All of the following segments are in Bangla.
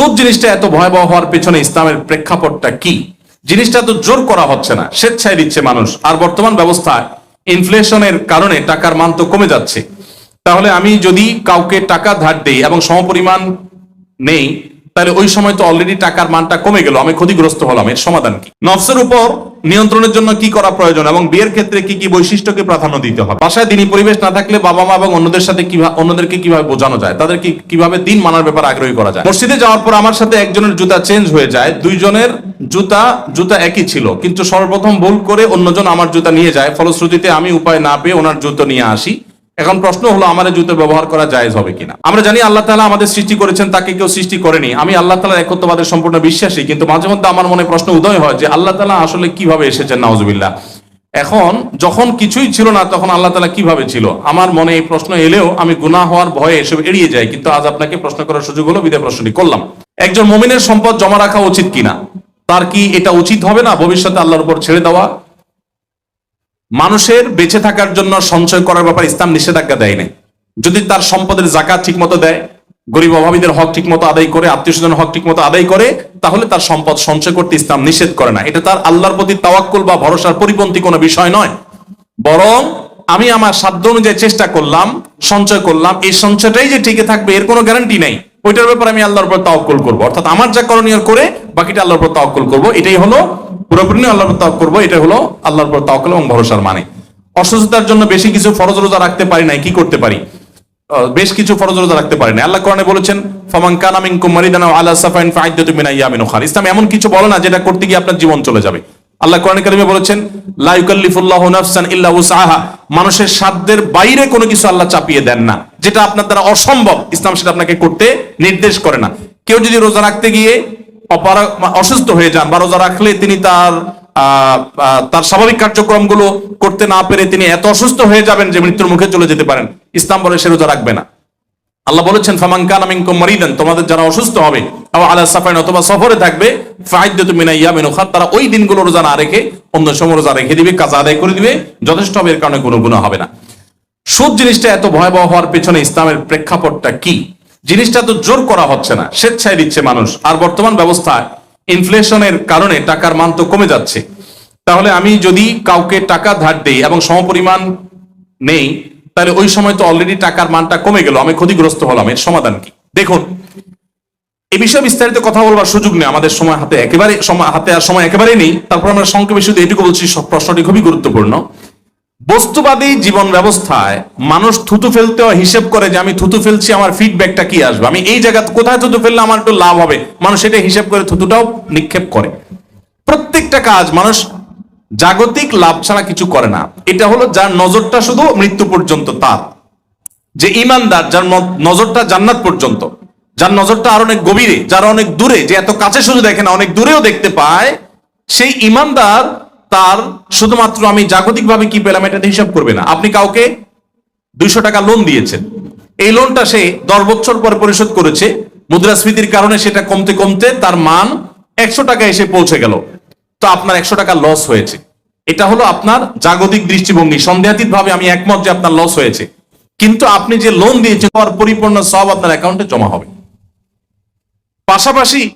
সুদ জিনিসটা এত ভয়াবহ হওয়ার পেছনে ইসলামের প্রেক্ষাপটটা কি? জিনিসটা তো জোর করা হচ্ছে না, স্বেচ্ছায় দিচ্ছে মানুষ। আর বর্তমান ব্যবস্থায় ইনফ্লেশনের কারণে টাকার মান তো কমে যাচ্ছে। তাহলে আমি যদি কাউকে টাকা ধার দেই এবং সমপরিমাণ নেই তাহলে ওই সময় তো অলরেডি টাকার মানটা কমে গেল, আমি ক্ষতিগ্রস্ত হলাম, এর সমাধান কি? নফসের উপর নিয়ন্ত্রণের জন্য কি করা প্রয়োজন এবং বিয়ের ক্ষেত্রে কি কি বৈশিষ্ট্যকে প্রাধান্য দিতে হবে? বাসায় দিনী পরিবেশ না থাকলে বাবা মা এবং অন্যদের সাথে অন্যদেরকে কীভাবে বোঝানো যায়? তাদেরকে কীভাবে দিন মানার ব্যাপারে আগ্রহী করা যায়? মসজিদে যাওয়ার পর আমার সাথে একজনের জুতা চেঞ্জ হয়ে যায়, দুইজনের জুতা জুতা একই ছিল, কিন্তু সর্বপ্রথম ভুল করে অন্যজন আমার জুতা নিয়ে যায়, ফলশ্রুতিতে আমি উপায় না পেয়ে ওনার জুতো নিয়ে আসি। এখন প্রশ্ন হলো, আমাদের জুতো ব্যবহার করা জায়েজ হবে কিনা? আমরা জানি আল্লাহ তালা আমাদের সৃষ্টি করেছেন, তাকে কেউ সৃষ্টি করেনি। আমি আল্লাহ তাআলার একত্ববাদের সম্পূর্ণ বিশ্বাসী, কিন্তু মাঝে মধ্যে আমার মনে প্রশ্ন উদয় হয় যে, আল্লাহ তাআলা আসলে কীভাবে এসেছেন? নাউজুবিল্লাহ। এখন যখন কিছুই ছিল না, তখন আল্লাহ তালা কীভাবে ছিল? আমার মনে এই প্রশ্ন এলেও আমি গুনাহ হওয়ার ভয়ে এসব এড়িয়ে যাই, কিন্তু আজ আপনাকে প্রশ্ন করার সুযোগ হলো, বিদায় প্রশ্নটি করলাম। একজন মমিনের সম্পদ জমা রাখা উচিত কিনা? তার কি এটা উচিত হবে না? ভবিষ্যতে আল্লাহর উপর ছেড়ে দেওয়া মানুষের বেঁচে থাকার জন্য সঞ্চয় করার ব্যাপারে ইসলাম নিষেধাজ্ঞা দেয় নাই যদি তার সম্পদের জাকাত ঠিক মতো দেয়, গরিব অভাবীদের হক ঠিক মতো আদায় করে আত্মীয় স্বজন হক ঠিক মতো আদায় করে, তাহলে তার সম্পদ সঞ্চয় করতে ইসলাম নিষেধ করে না। এটা তার আল্লাহর প্রতি তাওয়াক্কুল বা ভরসার পরিপন্থী কোনো বিষয় নয়। বরং আমি আমার সাধ্য অনুযায়ী চেষ্টা করলাম, সঞ্চয় করলাম, এই সঞ্চয়টাই যে টিকে থাকবে, এর কোনো গ্যারান্টি নাই। ওইটার ব্যাপারে আমি আল্লাহর উপর তাওয়াক্কুল করব। অর্থাৎ আমার যা করণীয় করে, বাকিটা আল্লাহর উপর তাওয়াক্কুল করব। এটাই হলো পুরোপুরি আল্লাহর তাওয়াক্কুল করব, এটা হলো আল্লাহর উপর তাওয়াক্কুল এবং ভরসার মানে। অসুস্থতার জন্য বেশি কিছু ফরজ রোজা রাখতে পারি নাই, কি করতে পারি? বেশ কিছু ফরজ রোজা রাখতে পারি না আল্লাহ কোরআনে বলেছেন, ফামান কানা মিনকুম মারিদান আও আলা সাফাইন ফাইদ্দাতু মিন আইয়ামিন ইসলাম এমন কিছু বলে না যেটা করতে গিয়ে আপনার জীবন চলে যাবে। আল্লাহ কোরআনে কারিমে বলেছেন, লা ইউকাল্লিফুল্লাহু নাফসান ইল্লা উসআহা। মানুষের সাধ্যের বাইরে কোনো কিছু আল্লাহ চাপিয়ে দেন না, যেটা আপনার দ্বারা অসম্ভব। ইসলাম সেটা আপনাকে করতে নির্দেশ করে না। কেউ যদি রোজা রাখতে গিয়ে অসুস্থ হয়ে যান বা রোজা রাখলে তিনি তার তার স্বাভাবিক কার্যক্রমগুলো করতে না পেরে তিনি এত অসুস্থ হয়ে যাবেন যে মৃত্যুর মুখে চলে যেতে পারেন। ইসলাম বলে সে রোজা রাখবে না। আল্লাহ বলেছেন, ফামান কানা মিনকুম মারিদান তোমাদের যারা অসুস্থ হবে, আও আলা সাফাইন, অথবা সফরে থাকবে তারা ওই দিনগুলো রোজা না রেখে অন্য সময় রোজা রেখে দিবে, কাজ আদায় করে দিবে, যথেষ্ট হবে, এর কারণে কোনো গুণ হবে না। সুদ জিনিসটা এত ভয়াবহ হওয়ার পেছনে ইসলামের প্রেক্ষাপটটা কি? জিনিসটা তো জোর করা হচ্ছে না, স্বেচ্ছায় দিচ্ছে মানুষ। আর বর্তমান ব্যবস্থায় ইনফ্লেশনের কারণে টাকার মান তো কমে যাচ্ছে। তাহলে আমি যদি কাউকে টাকা ধার দেই এবং সমপরিমাণ নেই, তাহলে ওই সময় তো অলরেডি টাকার মানটা কমে গেল, আমি ক্ষতিগ্রস্ত হলাম, এর সমাধান কি? দেখুন, এ বিষয়ে বিস্তারিত কথা বলবার সুযোগ নেই, আমাদের সময় হাতে একেবারে সময়, হাতে আর সময় একেবারেই নেই। তারপর আমরা সংক্ষেপে শুধু এটুকু বলছি প্রশ্নটি খুবই গুরুত্বপূর্ণ। বস্তুবাদী জীবন ব্যবস্থায় মানুষ থুতু ফেলতে হিসেব করে যে আমি থুতু ফেলছি, আমার ফিডব্যাকটা কি আসবে? আমি এই জায়গা কোথায় থুতু ফেললে আমার একটু লাভ হবে? মানুষ এটা হিসেব করে থুতুটাও নিক্ষেপ করে। প্রত্যেকটা কাজ মানুষ জাগতিক লাভ ছাড়া কিছু করে না। এটা হলো যার নজরটা শুধু মৃত্যু পর্যন্ত তার। যে ইমানদার, যার নজরটা জান্নাত পর্যন্ত। যার নজরটা আর অনেক গভীরে, যার অনেক দূরে, যে এত কাছে শুধু দেখে না, অনেক দূরেও দেখতে পায়, সেই ইমানদার তার শুধুমাত্র আমি জাগতিকভাবে কি পেলাম এটা হিসাব করবে না। আপনি কাউকে দুইশো টাকা লোন দিয়েছেন। এই লোনটা সে দশ বছর পর পরিশোধ করেছে। মুদ্রাস্ফীতির কারণে সেটা কমতে কমতে তার মান একশো টাকা এসে পৌঁছে গেল। তো আপনার একশো টাকা লস হয়েছে। এটা হলো আপনার জাগতিক দৃষ্টিভঙ্গি। সন্দেহাতীত ভাবে আমি একমত যে আপনার লস হয়েছে। কিন্তু আপনি যে লোন দিয়েছেন, তার পরিপূর্ণ সব আপনার অ্যাকাউন্টে জমা হবে। পাশাপাশি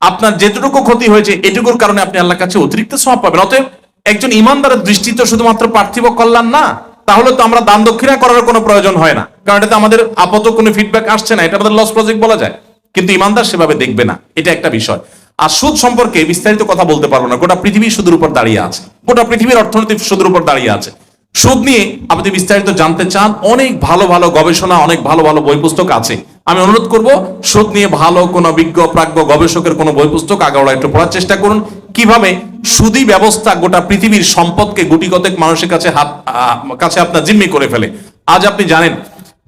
আপনার যেটুকু ক্ষতি হয়েছে, এটুকুর কারণে আপনি আল্লাহর কাছে অতিরিক্ত সব পাবেন। অতএব একজন ইমানদারের দৃষ্টি তো শুধুমাত্র পার্থিব কল্যাণ না, তাহলে তো আমরা দান দক্ষিণা করার কোনো প্রয়োজন হয় না। কারণ এটাতে আমাদের আপাতত কোনো ফিডব্যাক আসছে না, এটা আমাদের লস প্রজেক্ট বলা যায়। কিন্তু ইমানদার সেভাবে দেখবে না, এটা একটা বিষয়। আর সুদ সম্পর্কে বিস্তারিত কথা বলতে পারব না, গোটা পৃথিবী সুদের উপর দাঁড়িয়ে আছে। গোটা পৃথিবীর অর্থনীতি সুদের উপর দাঁড়িয়ে আছে। সুদ নিয়ে আপনি বিস্তারিত জানতে চান, অনেক ভালো ভালো গবেষণা, অনেক ভালো ভালো বই পুস্তক আছে। আমি অনুরোধ করব, সুদ নিয়ে ভালো কোনো বিজ্ঞ, প্রাজ্ঞ গবেষকের কোনো বই পুস্তক আগাওড়া একটু পড়ার চেষ্টা করুন। কীভাবে সুদী ব্যবস্থা গোটা পৃথিবীর সম্পদকে গুটিকতেক মানুষের কাছে হাত কাছে আপনার জিম্মি করে ফেলে। আজ আপনি জানেন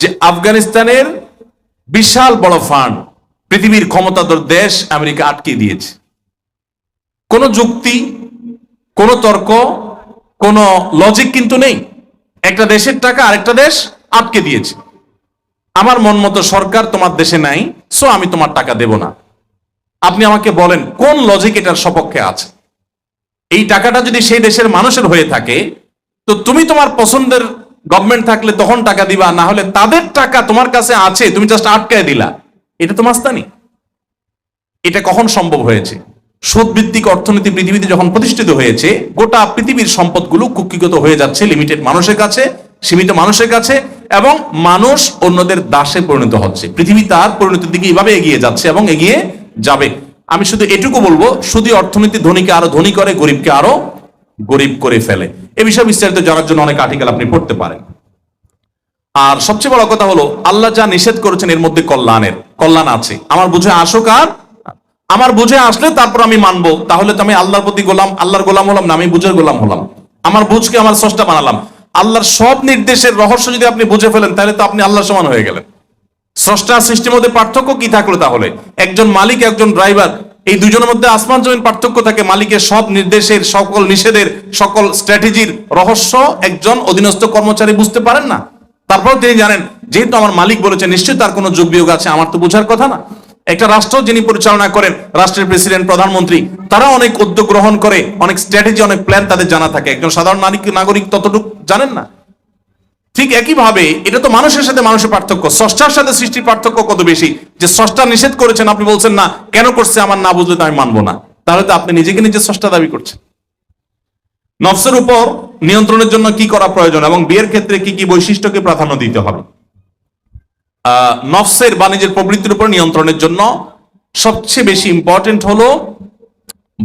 যে আফগানিস্তানের বিশাল বড় ফান্ড পৃথিবীর ক্ষমতাধর দেশ আমেরিকা আটকে দিয়েছে। কোনো যুক্তি, কোনো তর্ক, কোনো লজিক কিন্তু নেই। একটা দেশের টাকা আরেকটা দেশ আটকে দিয়েছে। আমার মন মতো সরকার তোমার দেশে নাই সো আমি তোমার টাকা দেব না। আপনি আমাকে বলেন, কোন লজিক এটার সপক্ষে আছে? এই টাকাটা যদি সেই দেশের মানুষের হয়ে থাকে, তো তুমি তোমার পছন্দের গভর্নমেন্ট থাকলে তখন টাকা দিবা, না হলে তাদের টাকা তোমার কাছে আছে, তুমি জাস্ট আটকায় দিলা। এটা তো মাস্তানি। এটা কখন সম্ভব হয়েছে? সুদভিত্তিক অর্থনীতি পৃথিবীতে যখন প্রতিষ্ঠিত হয়েছে, গোটা পৃথিবীর সম্পদগুলো কুক্ষিগত হয়ে যাচ্ছে লিমিটেড মানুষের কাছে, সীমিত মানুষের কাছে, এবং মানুষ অন্যদের দাসে পরিণত হচ্ছে। পৃথিবী তার পরিণতির দিকে এভাবে এগিয়ে যাচ্ছে এবং এগিয়ে যাবে। আমি শুধু এটুকু বলব, শুধু অর্থনীতি ধনীকে আরও ধনী করে, গরিবকে আরও গরিব করে ফেলে। এ বিষয়ে বিস্তারিত জানার জন্য অনেক আর্টিকেল আপনি পড়তে পারেন। আর সবচেয়ে বড় কথা হলো, আল্লাহ যা নিষেধ করেছেন এর মধ্যে কল্যাণের, কল্যাণ আছে। আমার বুঝে আসুক আর আমার বুঝে আসলে তারপর আমি মানবো। তাহলে তো আমি আল্লাহর প্রতি গোলাম, আল্লাহর গোলাম হলাম না, আমি বুঝের গোলাম হলাম। আমার বুঝকে আমার স্রষ্টা বানালাম। আল্লাহর সব নির্দেশের রহস্য যদি আপনি বুঝে ফেলেন, তাহলে তো আপনি আল্লাহর সমান হয়ে গেলেন। স্রষ্টা সৃষ্টির মধ্যে পার্থক্য কি থাকল তাহলে? একজন মালিক, একজন ড্রাইভার, এই দুজনের মধ্যে আসমান জমিন পার্থক্য থাকে। মালিকের সব নির্দেশের সকল নিষেধের সকল স্ট্র্যাটেজির রহস্য একজন অধীনস্থ কর্মচারী বুঝতে পারেন না। তারপর তিনি জানেন, যেহেতু আমার মালিক বলেছে, নিশ্চয়ই তার কোনো যোগ বিয়োগ আছে, আমার তো বোঝার কথা না। একটা রাষ্ট্র যিনি পরিচালনা করেন, রাষ্ট্রের প্রেসিডেন্ট, প্রধানমন্ত্রী তারা অনেক উদ্যোগ গ্রহণ করে, অনেক স্ট্র্যাটেজি, অনেক প্ল্যান তাদের জানা থাকে। একজন সাধারণ নাগরিক ততটুকু জানেন না। ঠিক একই ভাবে এটা তো মানুষের সাথে মানুষের পার্থক্য। স্রষ্টার সাথে সৃষ্টির পার্থক্য কত বেশি? যে স্রষ্টা নিষেধ করেছেন, আপনি বলছেন, না, কেন করছে? আমার না বুঝলে তো আমি মানবো না। তাহলে তো আপনি নিজেকে নিজে স্রষ্টা দাবি করছেন। নফসের উপর নিয়ন্ত্রণের জন্য কি করা প্রয়োজন এবং বিয়ের ক্ষেত্রে কি কি বৈশিষ্ট্যকে প্রাধান্য দিতে হবে? নফসের বা নিজের প্রবৃত্তির উপর নিয়ন্ত্রণের জন্য সবচেয়ে বেশি ইম্পর্টেন্ট হলো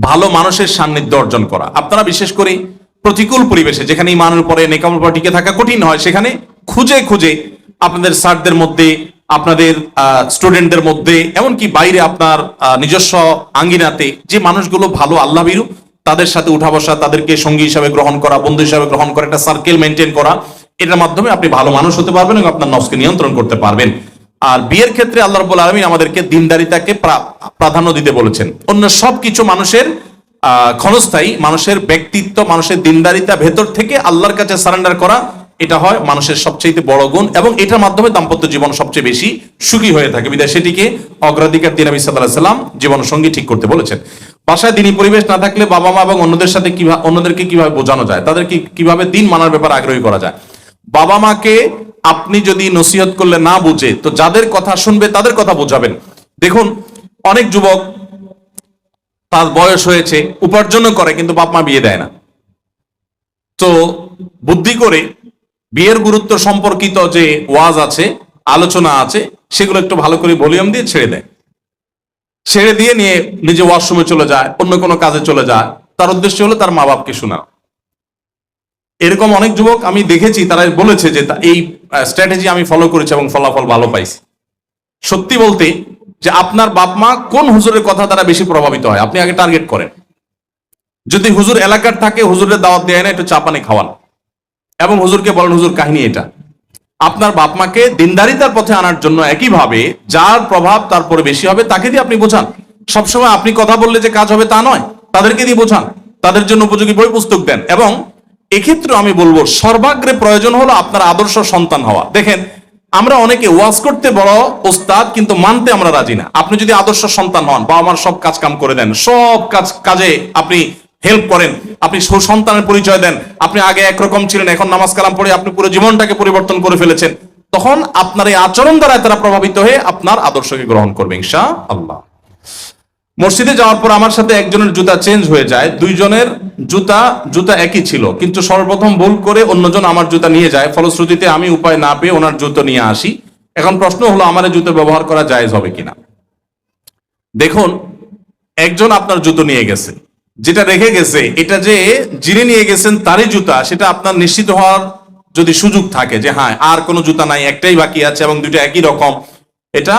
ভালো মানুষের সান্নিধ্য অর্জন করা। আপনারা বিশেষ করে প্রতিকূল পরিবেশে যেখানে ইমানের উপরে নেকামের উপর টিকে থাকা কঠিন হয় সেখানে খুঁজে খুঁজে আপনাদের স্যারদের মধ্যে আপনাদের স্টুডেন্টদের মধ্যে এমনকি বাইরে আপনার নিজস্ব আঙ্গিনাতে যে মানুষগুলো ভালো আল্লাহ বিরু তাদের সাথে উঠা বসা তাদেরকে সঙ্গী হিসাবে গ্রহণ করা বন্ধু হিসাবে গ্রহণ করা একটা সার্কেল মেনটেন করা এটার মাধ্যমে আপনি ভালো মানুষ হতে পারবেন এবং আপনার নফসকে নিয়ন্ত্রণ করতে পারবেন। আর বিয়ের ক্ষেত্রে আল্লাহ রব্বুল আলমিন আমাদেরকে দিনদারিতাকে প্রা- প্রাধান্য দিতে বলেছেন। অন্য সবকিছু মানুষের আহ, ক্ষণস্থায়ী মানুষের ব্যক্তিত্ব, মানুষের দিনদারিতা ভেতর থেকে আল্লাহর কাছে সারেন্ডার করা, এটা হয় মানুষের সবচেয়ে বড় গুণ এবং এটার মাধ্যমে দাম্পত্য জীবন সবচেয়ে বেশি সুখী হয়ে থাকে। বিদায়, সেটিকে অগ্রাধিকার দিয়ে নবী সাল্লাহ সাল্লাম জীবন সঙ্গী ঠিক করতে বলেছেন। বাসায় দিনী পরিবেশ না থাকলে বাবা মা এবং অন্যদের সাথে কীভাবে অন্যদেরকে কীভাবে বোঝানো যায়? তাদেরকে কীভাবে দিন মানার ব্যাপারে আগ্রহী করা যায়? বাবা মাকে আপনি যদি নসিহত করলে না বুঝে, তো যাদের কথা শুনবে তাদের কথা বোঝাবেন। দেখুন, অনেক যুবক তার বয়স হয়েছে, উপার্জনও করে, কিন্তু বাপ মা বিয়ে দেয় না। তো বুদ্ধি করে বিয়ের গুরুত্ব সম্পর্কিত যে ওয়াজ আছে, আলোচনা আছে, সেগুলো একটু ভালো করে ভলিউম দিয়ে ছেড়ে দেয়। ছেড়ে দিয়ে নিয়ে নিজে ওয়াশরুমে চলে যায়, অন্য কোনো কাজে চলে যায়। তার উদ্দেশ্য হলো তার মা বাপকে শোনা। এরকম অনেক যুবক আমি দেখেছি, তারা বলেছে যে এই স্ট্র্যাটেজি আমি ফলো করেছি এবং ফলাফল ভালো পাইছি। সত্যি বলতে যে আপনার বাপ মা কোন হুজুরের কথা দ্বারা বেশি প্রভাবিত হয়? আপনি আগে টার্গেট করেন। যদি হুজুর এলাকার থাকে, হুজুরের দাওয়াত দেয় না, একটু চা পানি খাওয়ান। এবং হুজুরকে বলেন, হুজুর, কাহিনী এটা। আপনার বাপ মাকে দিনদারিতার পথে আনার জন্য একইভাবে যার প্রভাব তারপরে বেশি হবে, তাকে দিয়ে আপনি বোঝান। সবসময় আপনি কথা বললে যে কাজ হবে তা নয়, তাদেরকে দিয়ে বোঝান। তাদের জন্য উপযোগী বই, পুস্তক দেন। এবং এক্ষেত্রে আমি বলব, সর্বাগ্রে প্রয়োজন হলো আপনার আদর্শ সন্তান হওয়া। দেখেন আমরা অনেকে ওয়াজ করতে বড় ওস্তাদ, কিন্তু মানতে আমরা রাজি না। আপনি যদি আদর্শ সন্তান হন বাবা আমার সব কাজ কাম করে দেন, সব কাজ, কাজে আপনি হেল্প করেন, আপনি সন্তানের পরিচয় দেন, আপনি আগে একরকম ছিলেন, এখন নামাজ কালাম পড়ে আপনি পুরো জীবনটাকে পরিবর্তন করে ফেলেছেন, তখন আপনার এই আচরণ দ্বারা তারা প্রভাবিত হয়ে আপনার আদর্শকে গ্রহণ করবে ইনশা আল্লাহ মসজিদে যাওয়ার পর আমার সাথে একজনের জুতা চেঞ্জ হয়ে যায়, দুইজনের জুতা জুতা একই ছিল। কিন্তু সর্বপ্রথম ভুল করে অন্যজন আমার জুতা নিয়ে যায়। ফলশ্রুতিতে আমি উপায় না পেয়ে ওনার জুতো নিয়ে আসি। এখন প্রশ্ন হলো, আমার জুতো ব্যবহার করা জায়েজ হবে কিনা? দেখুন, একজন আপনার জুতো নিয়ে গেছে। যেটা রেখে গেছে, এটা যে যিনি নিয়ে গেছেন তারই জুতা, সেটা আপনার নিশ্চিত হওয়ার যদি সুযোগ থাকে যে হ্যাঁ আর কোনো জুতা নাই, একটাই বাকি আছে এবং দুটো একই রকম, এটা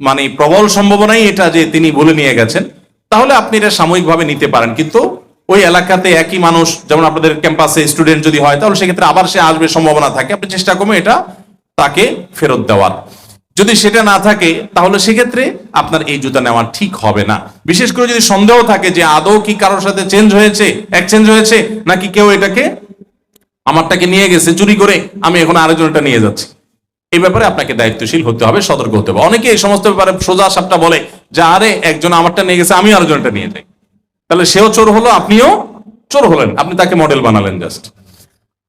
মানে প্রবল সম্ভাবনাই এটা যে তিনি বলে নিয়ে গেছেন, তাহলে আপনি এটা সাময়িকভাবে নিতে পারেন। কিন্তু ওই এলাকাতে একই মানুষ, যেমন আপনাদের ক্যাম্পাসে স্টুডেন্ট যদি হয়, তাহলে সেক্ষেত্রে আবার সে আসবে, সম্ভাবনা থাকে। আপনি চেষ্টা করবেন এটা তাকে ফেরত দেওয়ার। যদি সেটা না থাকে, তাহলে সেক্ষেত্রে আপনার এই জুতা নেওয়া ঠিক হবে না। বিশেষ করে যদি সন্দেহ থাকে যে আদৌ কি কারোর সাথে চেঞ্জ হয়েছে এক্সচেঞ্জ হয়েছে, নাকি কেউ এটাকে আমারটাকে নিয়ে গেছে, চুরি করে, আমি এখন আরেকজনটা নিয়ে যাচ্ছি। এই ব্যাপারে আপনাকে দায়িত্বশীল হতে হবে, সতর্ক হতে হবে। অনেকে এই সমস্ত ব্যাপারে সোজা সাপটা বলে যে, আরে, একজন আমারটা নিয়ে গেছে আমি আরেকজনটা নিয়ে যাই। তাহলে সেও চোর হলো, আপনিও চোর হলেন। আপনি তাকে মডেল বানালেন জাস্ট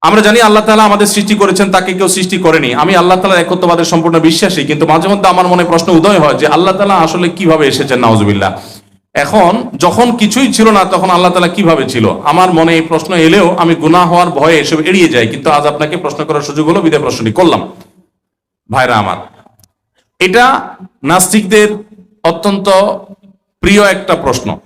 আমরা জানি আল্লাহ তালা আমাদের সৃষ্টি করেছেন, তাকে কেউ সৃষ্টি করেনি। আমি আল্লাহ তালা একত্ববাদের সম্পূর্ণ বিশ্বাসী, কিন্তু মাঝে মধ্যে আমার মনে প্রশ্ন উদয় হয় যে, আল্লাহ তালা আসলে কীভাবে এসেছেন? নাওজবিল্লা এখন যখন কিছুই ছিল না, তখন আল্লাহ তালা কীভাবে ছিল? আমার মনে এই প্রশ্ন এলেও আমি গুনাহ হওয়ার ভয়ে এসব এড়িয়ে যাই, কিন্তু আজ আপনাকে প্রশ্ন করার সুযোগ হলো, বিদায় প্রশ্নটি করলাম। ভাইরা আমার। এটা নাস্তিকদের অত্যন্ত প্রিয় একটা প্রশ্ন।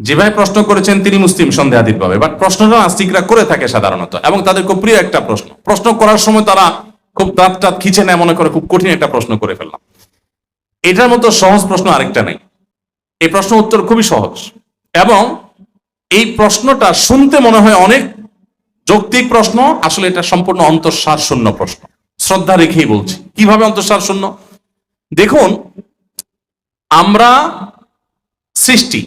যে ভাই প্রশ্ন করেছেন, তিনি মুসলিম সন্দেহাতীত ভাবে। বাট প্রশ্নটা নাস্তিকরা করে থাকে সাধারণত, এবং তাদের খুব প্রিয় একটা প্রশ্ন। প্রশ্ন করার সময় তারা খুব দাঁত টাত খিচে নেয়, মনে করে খুব কঠিন একটা প্রশ্ন করে ফেললাম। এটার মতো সহজ প্রশ্ন আরেকটা নেই। এই প্রশ্ন উত্তর খুবই সহজ। এবং এই প্রশ্নটা শুনতে মনে হয় অনেক যৌক্তিক প্রশ্ন, আসলে এটা সম্পূর্ণ অন্তঃসার শূন্য প্রশ্ন। শ্রদ্ধা রেখেই বলছি। কীভাবে অন্তঃসার শূন্য? দেখুন, আমরা সৃষ্টি।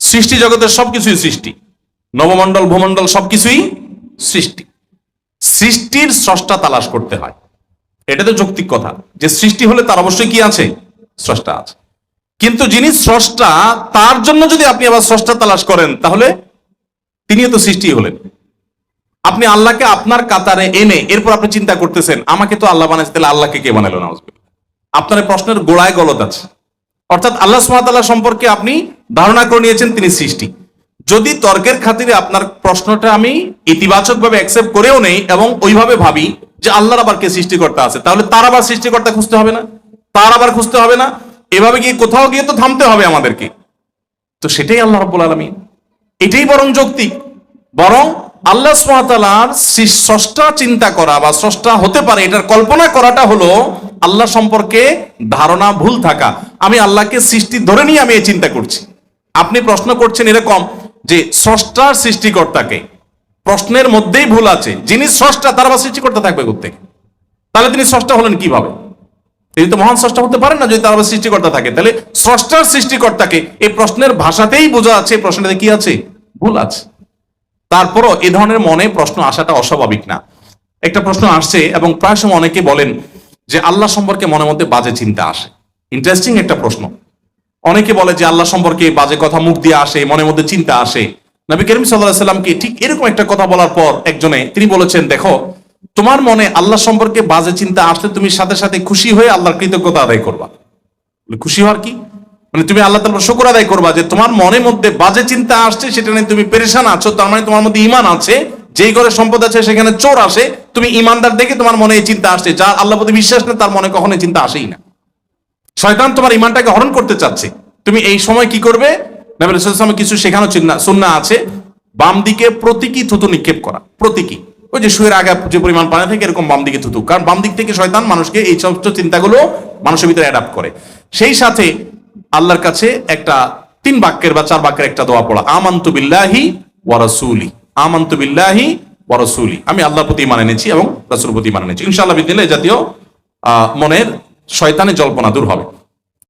সৃষ্টি জগতের সবকিছুই সৃষ্টি। নবমণ্ডল, ভূমণ্ডল সবকিছুই সৃষ্টি। সৃষ্টির স্রষ্টা তালাশ করতে হয়। এটা তো যৌক্তিক কথা। যে সৃষ্টি হলে তার অবশ্যই কি আছে? স্রষ্টা আছে। কিন্তু যিনি স্রষ্টা, তার জন্য যদি আপনি আবার স্রষ্টা তালাশ করেন, তাহলে তিনিও তো সৃষ্টি হলেন। আপনি আল্লাহকে আপনার কাতারে এনে এরপর আপনি চিন্তা করতেছেন, আমাকে তো আল্লাহ বানাইছে, তাহলে আল্লাহকে কে বানাইলো না আপনার প্রশ্নের গোড়ায় গলত আছে। অর্থাৎ আল্লাহ সুমাতাল্লাহ সম্পর্কে আপনি ধারণা করে নিয়েছেন, তিনি সৃষ্টি। যদি তর্কের খাতিরে আপনার প্রশ্নটা আমি ইতিবাচক ভাবে অ্যাকসেপ্ট করেও নেই এবং ওইভাবে ভাবি যে আল্লাহর আবার কে সৃষ্টিকর্তা আছে, তাহলে তার আবার সৃষ্টিকর্তা খুঁজতে হবে না, তার আবার খুঁজতে হবে না। এভাবে গিয়ে কোথাও গিয়ে তো থামতে হবে আমাদেরকে। তো সেটাই আল্লাহ রব্বুল আলমী এটাই বরং যৌক্তিক। বরং আল্লাহ সুমাতালার স্রষ্টা চিন্তা করা বা স্রষ্টা হতে পারে, এটার কল্পনা করাটা হলো আল্লাহ সম্পর্কে ধারণা ভুল থাকা। আমি আল্লাহকে সৃষ্টি ধরে নিয়ে আমি এই চিন্তা করছি। আপনি প্রশ্ন করছেন এরকম যে স্রষ্টার সৃষ্টিকর্তাকে। প্রশ্নের মধ্যেই ভুল আছে। যিনি স্রষ্টা, তার আবার সৃষ্টিকর্তা থাকবে কোথেকে তাহলে তিনি স্রষ্টা হলেন কীভাবে? তিনি তো মহান স্রষ্টা হতে পারেন না যদি তার আবার সৃষ্টিকর্তা থাকে। তাহলে স্রষ্টার সৃষ্টিকর্তাকে এই প্রশ্নের ভাষাতেই বোঝা আছে প্রশ্নটাতে কি আছে? ভুল আছে। তারপরও এ ধরনের মনে প্রশ্ন আসাটা অস্বাভাবিক না। একটা প্রশ্ন আসছে এবং প্রায় সময় অনেকে বলেন যে আল্লাহ সম্পর্কে মনের মধ্যে বাজে চিন্তা আসে। ইন্টারেস্টিং একটা প্রশ্ন। অনেকে বলে যে আল্লাহ সম্পর্কে বাজে কথা মুখ দিয়ে আসে, মনের মধ্যে চিন্তা আসে। নবী করিম সাল্লাহ সাল্লামকে ঠিক এরকম একটা কথা বলার পর একজনে, তিনি বলেছেন, দেখো, তোমার মনে আল্লাহ সম্পর্কে বাজে চিন্তা আসলে তুমি সাথে সাথে খুশি হয়ে আল্লাহর কৃতজ্ঞতা আদায় করবা। খুশি হওয়ার কি? মানে তুমি আল্লাহ তাআলার শুকর আদায় করবা যে তোমার মনের মধ্যে বাজে চিন্তা আসছে, সেটা নিয়ে তুমি পেরেশান আছো, তার মানে তোমার মধ্যে ইমান আছে। যেই ঘরে সম্পদ আছে, সেখানে চোর আসে। তুমি ইমানদার দেখে তোমার মনে এই চিন্তা আসছে, যার আল্লাহ প্রতি বিশ্বাস নেই, তার মনে কখনো চিন্তা আসেই না। শয়তান তোমার ইমানটাকে হরণ করতে চাচ্ছে। তুমি এই সময় কি করবে? কিছু শেখানো সুন্না আছে। বাম দিকে প্রতীকী থুতু নিক্ষেপ করা। প্রতীকী। ওই যে শুয়ের আগে যে পরিমাণ পানি থাকে, এরকম বাম দিকে থুতু। কারণ বাম দিক থেকে শয়তান মানুষকে এই সমস্ত চিন্তাগুলো মানুষের ভিতরে অ্যাডাপ্ট করে। সেই সাথে আল্লাহর কাছে একটা তিন বাক্যের বা চার বাক্যের একটা দোয়া পড়া, আমান্তু বিল্লাহি ওয়ারাসুলি আমন্ত বিল্লাহি ওয়ারাসুলি আমি আল্লাহর প্রতি মানে এনেছি এবং রাসূলের প্রতি মানে এনেছি। ইনশাআল্লাহ বিদিনে জাতীয় মনের শয়তানের জল্পনা দূর হবে।